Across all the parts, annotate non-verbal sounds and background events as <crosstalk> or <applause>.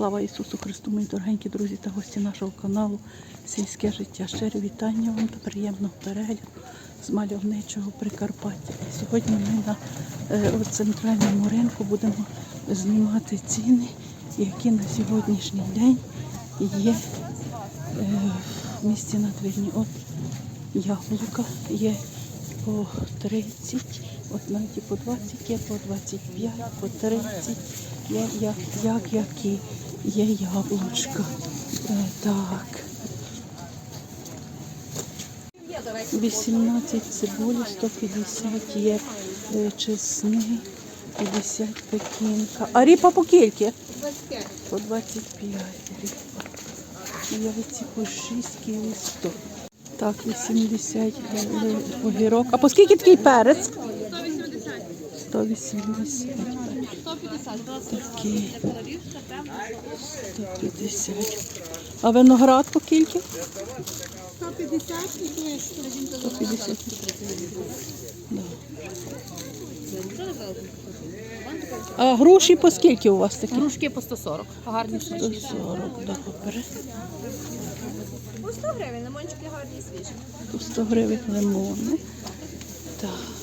Слава Ісусу Христу, мої дорогенькі друзі та гості нашого каналу Сільське життя. Щирі вітання вам та приємного перегляду з мальовничого Прикарпаття. Сьогодні ми на е, центральному ринку будемо знімати ціни, які на сьогоднішній день є е, в місті Надвірні. От яблука є по 30, от навіть по 20 є, по 25, по 30 є, як, як які є яблучка. Е, так. 18 цибулі, 150 є е, чесни, 50 пекінка. А ріпа по кільки? По 25 ріпа. Яйці по 6 кілі 100. Так, 80 е, огірок. А по скільки такий перець? 180. Такий. 150. А виноград по кільки? 150 і 150. Да. А груші по скільки у вас такі? Грушки по 140. Гарні смачні. 140, добре. По 100 гривень, лимончики гарні свіжі. По 100 гривень лимони. Так.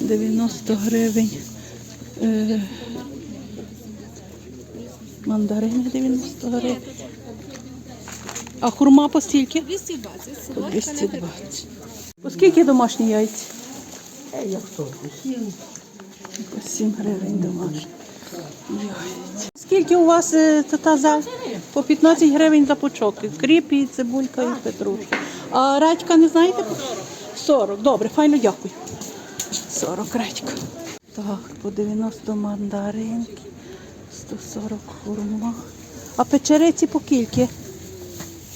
90 гривень. Е, мандарини 90 гривень. А хурма по скільки? 220. По 220. По скільки домашні яйця? По 7 гривень домашні. Яйця. Скільки у вас е, та- та за? По 15 гривень за пучок. І Кріп, і цибулька, і петрушка. А редька не знаєте? 40. Добре, файно дякую. 40 редька. Так, по 90 мандаринки, 140 хурма. А печериці по кільки?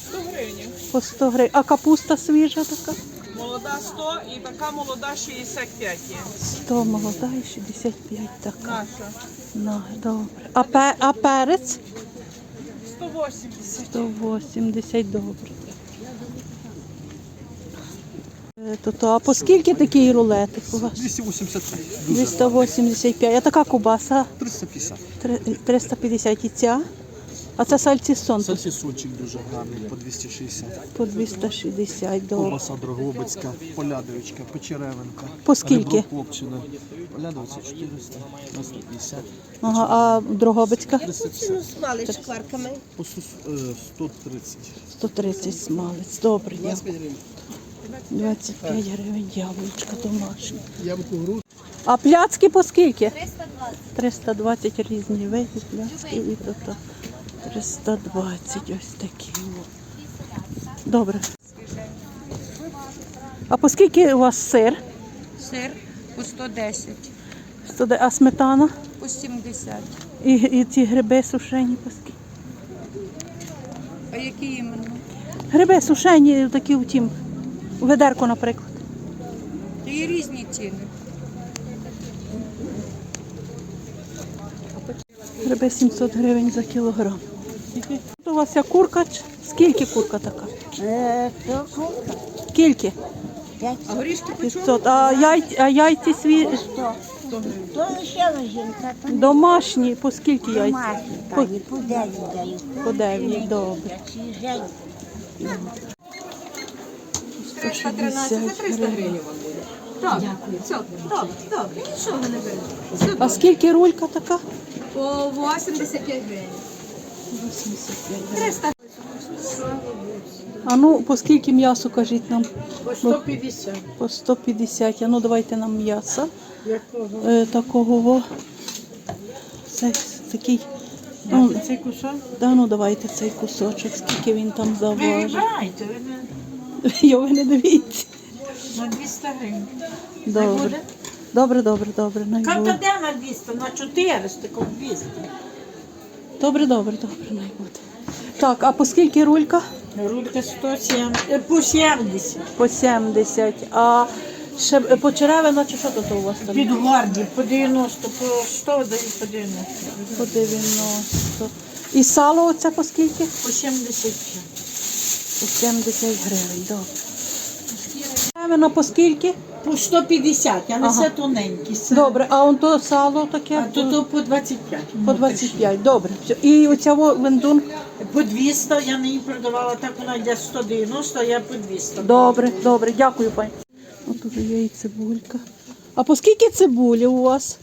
100 гривень. По 100 гривень. А капуста свіжа така? Молода 100 і така молода 65 є. 100 молода і 65 така. Наша. На, добре. А, пе, а перець? 180. 180, добре. Е, То, то, а по скільки такий рулетик у вас? 285. Дуже 285. А така кубаса? 350. Три- 350 і ця. А це сальцісон Сальсісончик дуже гарний, по 260. по 260, добре. Ковбаса Дрогобицька, Полядовичка, Печеревенка. По скільки? Ребро копчене. Полядовиця 400, на 150. Ага, а Дрогобицька? 350. По сус- е, 130. 130 смалець. Добре, дякую. 25 гривень яблучка гру. А пляцки по скільки? 320 різні види пляцки і то, то 320 ось такі. Добре. А по скільки у вас сир? Сир по 110, 100 А сметана? по 70. І, і ці гриби сушені по скільки? А які іменно? Гриби сушені такі втім. У ведерку, наприклад. Та є різні ціни. Гриби 700 гривень за кілограм. Тут у вас є курка? Скільки курка така? Скільки? А горішки 500. А, яй, а яйці сві... То лишила жінка, то домашні, по скільки яйць? домашні, По, дев'ять даю. по 9, добре. Я свіженькі. 160 гривень. Добре, все, добре, добре. Нічого не беремо. А скільки рулька така? По 85 гривень. 85 гривень. А ну, по скільки м'ясу, кажіть нам? По 150. По 150. А ну, давайте нам м'яса. Е, такого. во. Це такий. Ну, Цей кусок? да, ну давайте цей кусочок, скільки він там заважить. Вибирайте, ви не- <laughs> Його не дивіться. на 200 гривень. Добре. Добре, добре, добре. най Карта буде. де на 200? На 400, ком 200. Добре, добре, добре, най буде. Так, а по скільки рулька? Рулька 170, е, по 70. По 70. А ще е, по черевина чи що тут у вас там? Під гвардії по 90, по 100 дають по 90. По 90. І сало оце по скільки? По 75. По 70 гривень, добре. Черевина по скільки? по 150, але Ага. це тоненькі. Це, Добре, а он то сало таке? А то, то по 25. По 25, добре. Все. І оця во лендун? По 200 я не її продавала, так вона йде 190, а я по 200. Добре, добре, дякую, пані. От уже є і цибулька. А по скільки цибулі у вас?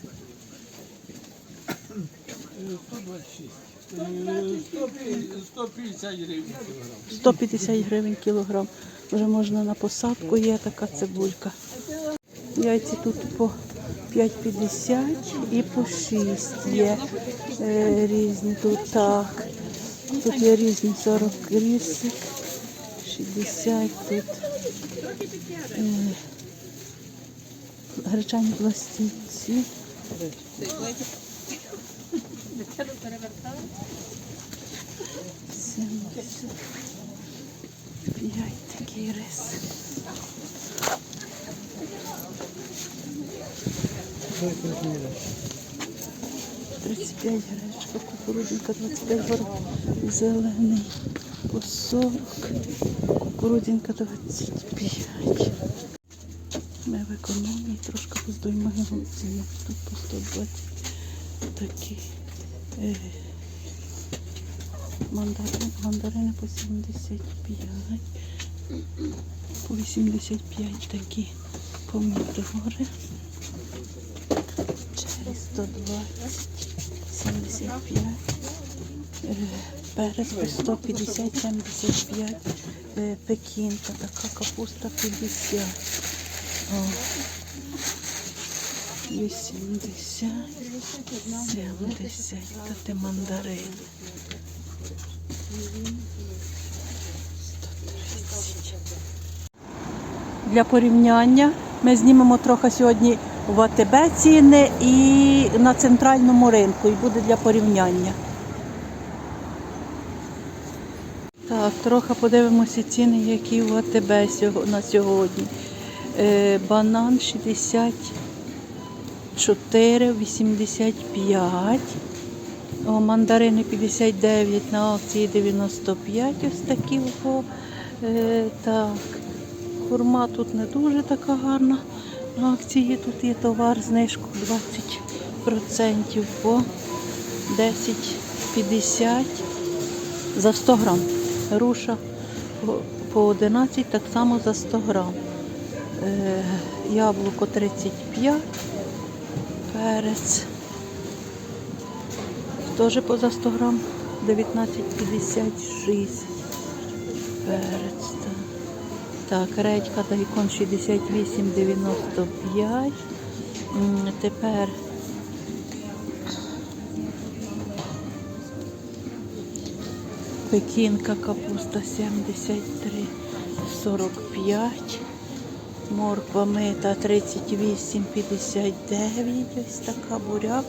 150 гривень кілограм. Вже можна на посадку, є така цибулька. Яйці тут по 5,50 і по 6 є е, різні тут так. Тут є різні 40 рісик, 60 тут. Е, гречані пластівці. Сімдесят п'ять такий рис. Тридцять п'ять гречка, кукурудзинка, 25 горох, зелений по 40, кукурудзинка 25. Ми в економії трошки поздоймаємо ціни. Тут по 120 такі. Е, мандарини, мандарини по 75. По 85 такі помідори. Через 120, 75. Е, Перець по 150, 75. Е, Пекінка, така капуста 50. О, 80, 70, та ти мандарин. 130. Для порівняння ми знімемо трохи сьогодні в АТБ ціни і на центральному ринку, і буде для порівняння. Так, трохи подивимося ціни, які в АТБ на сьогодні. Е, банан 64, 85. О, мандарини 59 на акції 95. Ось такі. О, е, так. Хурма тут не дуже така гарна. На акції тут є товар знижку 20% по 10,50 за 100 грам. Руша по 11, так само за 100 грам. Е, яблуко 35, перець теж поза 100 грам, 19,56 перець. Так, так редька дайкон 68,95. М, Тепер пекінка капуста 73,45. Морква мита 38,59. Ось така буряк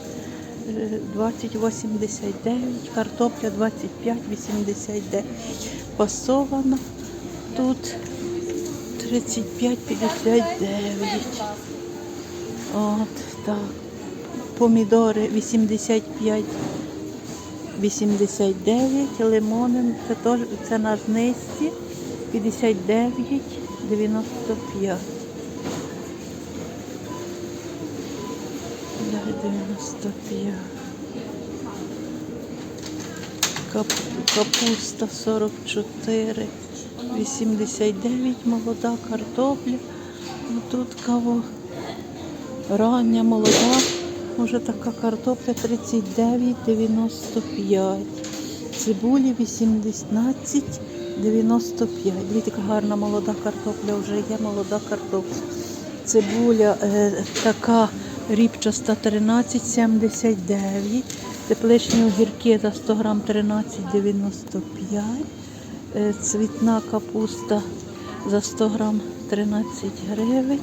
е, 20,89. Картопля 25,89. Пасована тут 35,59. От так. Помідори 85 89, лимони, це, теж, це на знизці 59, 95. Да, 95. Кап, капуста 44, 89, молода картопля. Ну, Тут кого рання, молода. Може така картопля 39,95. Цибулі 18,95. Дивіться, яка гарна молода картопля вже є, молода картопля. Цибуля е, така ріпчаста 13,79. Тепличні огірки за 100 грам 13,95. Е, цвітна капуста за 100 грам 13 гривень.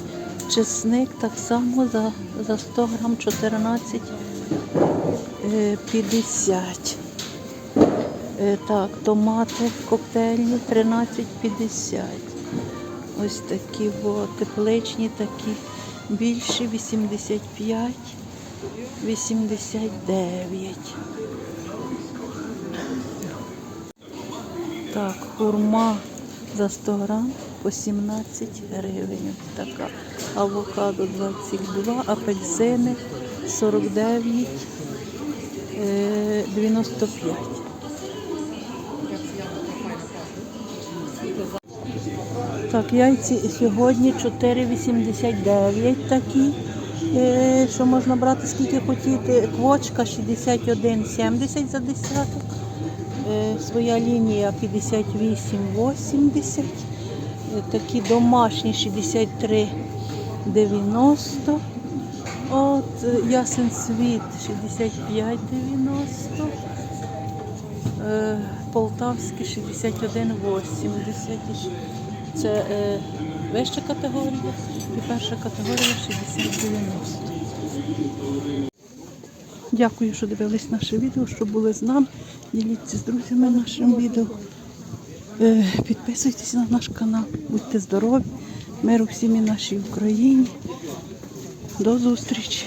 Чесник так само за, за 100 грам 14 е, 50. Е, Так, томати коктейльні 13,50. Ось такі о, тепличні, такі більші 85, 89. Так, хурма за 100 грам по 17 гривень. Така. Авокадо 22, апельсини 49, е, 95. Так, яйці сьогодні 4,89 такі, е, що можна брати скільки хотіти. Квочка 61,70 за десяток. Е, своя лінія 58,80. Е, такі домашні 63,90. От ясен світ 65,90. Е, Полтавський 61,80. Це е, вища категорія і перша категорія 60,90. Дякую, що дивились наше відео, що були з нами. Діліться з друзями нашим відео. Е, Підписуйтесь на наш канал, будьте здорові, миру всім і нашій Україні. До зустрічі!